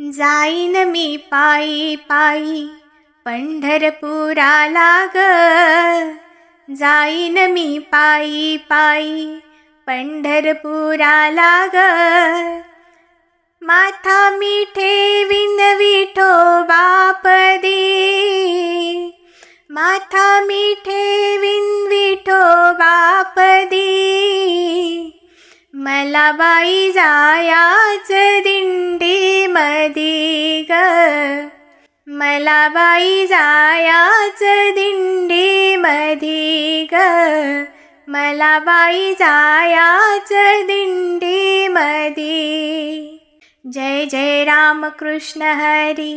जाईन मी पायी पायी पंढरपुराला ग जाईन मी पायी पायी पंढरपुराला ग माथा मी ठेवीन विठो बापदी. माथा मी ठेवीन विठो बापदी. मला बाई जायाच दिंडी. मदी ग मला बाई जायाच दिंडी मधी ग मला बाई जायाच दिंडी मधी जय जय रामकृष्ण हरी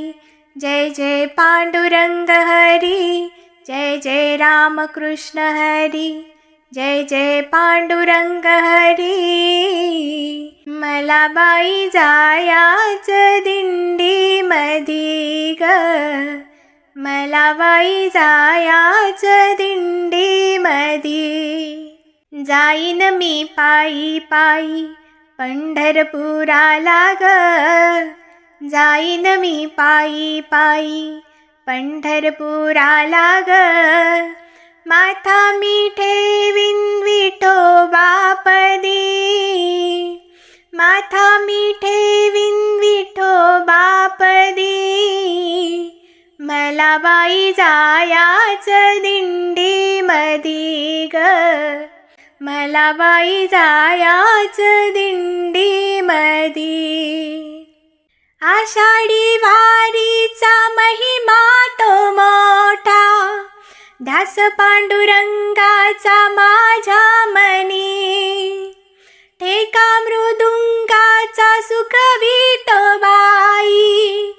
जय जय पांडुरंग हरी जय जय रामकृष्ण हरी. जय जय पांडुरंग हरी मला बाई जायाच दिंडी मधी ग. मला बाई जायाच दिंडी मधी. जाईन मी पायी पायी पंढरपुराला ग. जाईन मी पायी पायी पंढरपुराला ग. माथा मी ठेवीन विठो बापदी. माथा मी ठेवीन विठो बापदी. मला बाई जायाच दिंडी मदी ग. मला बाई जायाच दिंडी मदी आषाढी वारीचा महिमा तो ध्यास पांडुरंगाचा माझ्या मनी. ठेका मृदुंगाचा सुखवीत बाई.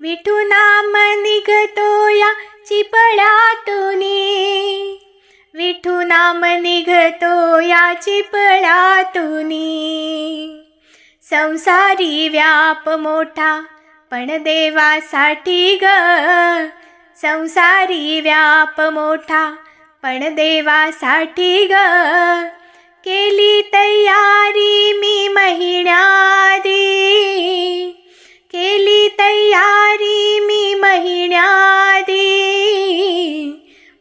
विठुना निघतो या चिपळातुनी. विठू नाम निघतो या चिपळातुनी. संसारी व्याप मोठा पण देवासाठी ग. संसारी व्याप मोठा पण देवासाठी ग. केली तयारी मी महिन्यादी केली तयारी मी महिन्यादी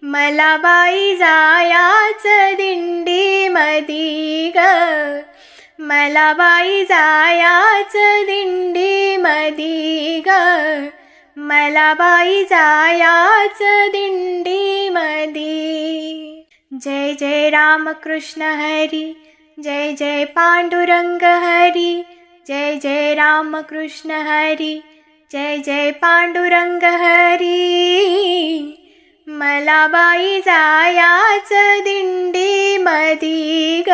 मला बाई जायाच दिंडी मदी ग. मला बाई जायाच दिंडी मदी ग. मला बाई जायाच दिंडी मधी जय जय रामकृष्ण हरी जय जय पांडुरंग हरी जय जय रामकृष्ण हरी जय जय पांडुरंग हरी. मला बाई जायाच दिंडी मधी ग.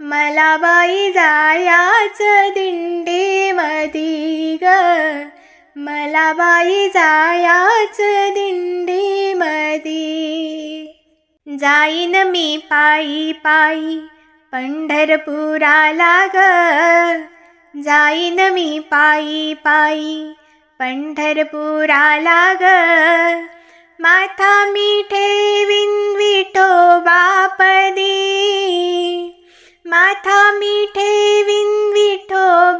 मला बाई जायाच दिंडी मधी ग. मला बाई जायाच दिंडी मदी जाईन मी पायी पायी पंढरपुराला ग. जाईन मी पायी पायी पंढरपुराला ग. माथा मी ठेवीन विठो माथा मी ठेवीन विठो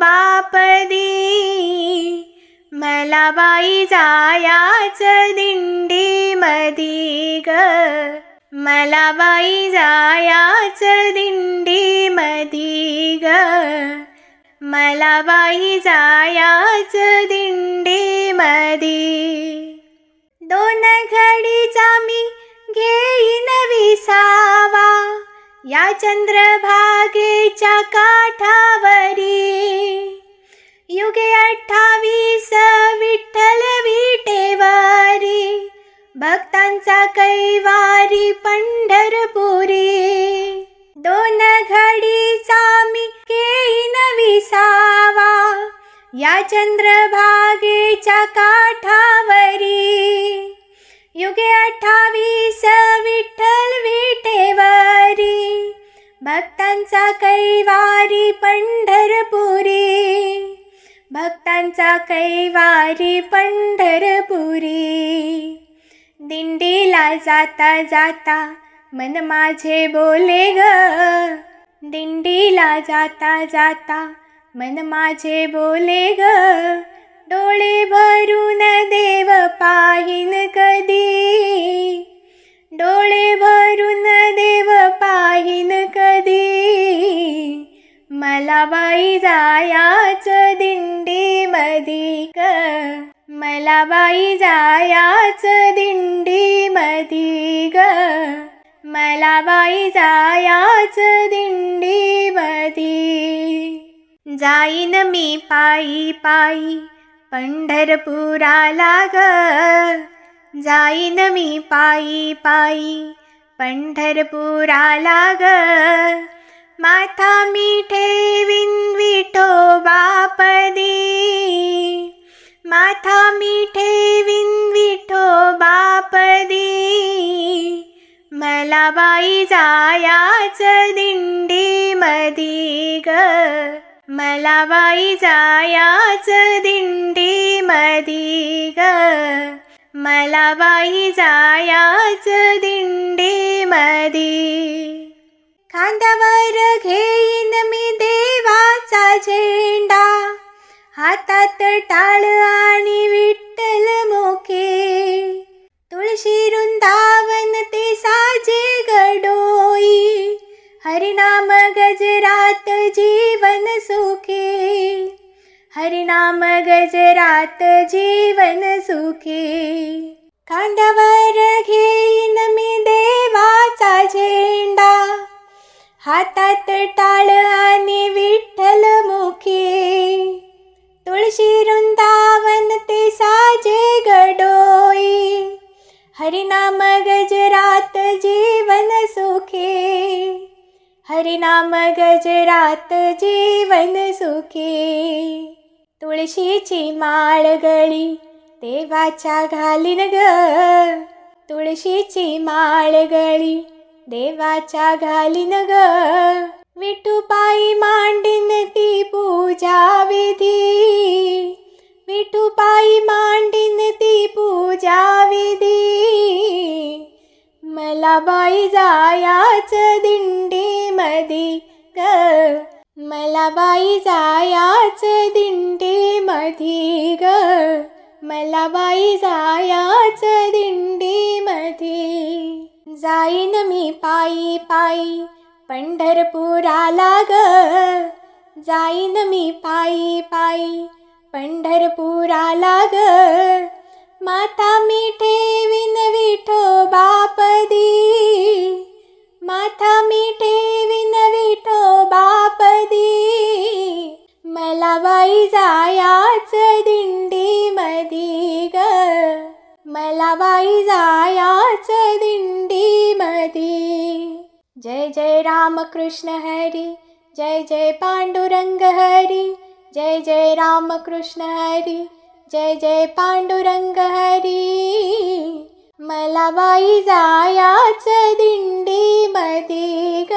मला बाई जायाच दिंडी मधी ग. मला बाई जायाच दिंडी मधी ग. मला बाई जायाच दिंडी मधी. दोन घडीचा मी घेईन विसावा. या चंद्रभागेच्या काठावरी युगे अठ्ठावीस विठ्ठल विटेवारी. भक्तांचा कैवारी पंढरपुरी. दोन घडीचा मी केई विसावा. या चंद्रभागेच्या काठावरी. युगे अठ्ठावीस विठ्ठल विटेवारी. भक्तांचा कैवारी पंढरपुरी. भक्तांचा कैवारी पंढरपुरी. दिंडीला जाता जाता मन माझे बोले ग. दिंडीला जाता जाता मन माझे बोले ग. डोळे भरून देव पाहिन कधी. डोळे भरून देव पाहिन कधी. मला बाई जायाच दिंडी मला बाई जायाच दिंडी मधी ग. मला बाई जायाच दिंडी मधी जाईन मी पायी पायी पंढरपुराला ग. जाईन मी पायी पायी पंढरपुराला ग. माथा मी ठेवीन विठोबापदी माथा मी ठेवीन विठोबापदी मला बाई जायाच दिंडी मदी ग. मला बाई जायाच दिंडी मदी ग. मला बाई जायाच दिंडी मदी खांद्यावर घेईन मी देवाचा झेंडा. हातात टाळ आणि विठ्ठल मोके. तुळशी वृंदावन ते साजे गडोई. हरिनाम गजरात जीवन सुखे. हरिनाम गजरात जीवन सुखे. खांद्यावर घेईन मी देवाचा झेंडा. हातात टाळ आणि विठ्ठल मुखे तुळशी वृंदावन ते साजे गडोई हरिनाम गजरात जीवन सुखे हरिनाम गजरात जीवन सुखी तुळशीची माळ गळी देवाच्या घालीन ग तुळशीची माळ गळी देवाच्या घालीन ग विठुपाई मांडीन ती पूजा विधी. विठुपाई मांडीन ती पूजा विधी. मला बाई जायाच दिंडी मधी ग. मला बाई जायाच दिंडी मधी ग. मला बाई जायाच दिंडी मधी. जाईन मी पायी पायी पंढरपुराला ग जाईन मी पायी पायी पंढरपुराला ग माता मी ठेवीन विठोबापदी माथा मी ठेवीन विठोबापदी मला बाई जायाच दिंडी मधी ग. मला बाई जायाच दिंडी मधी जय जय रामकृष्ण हरी जय जय पांडुरंग हरी जय जय रामकृष्ण हरी जय जय पांडुरंग हरी. मला बाई जायाच दिंडी मधी ग.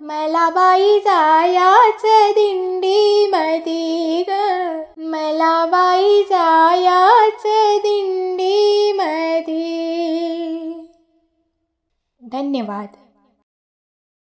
मला बाई जायाच दिंडी मधी ग. मला बाई जायाच दिंडी मधी. धन्यवाद.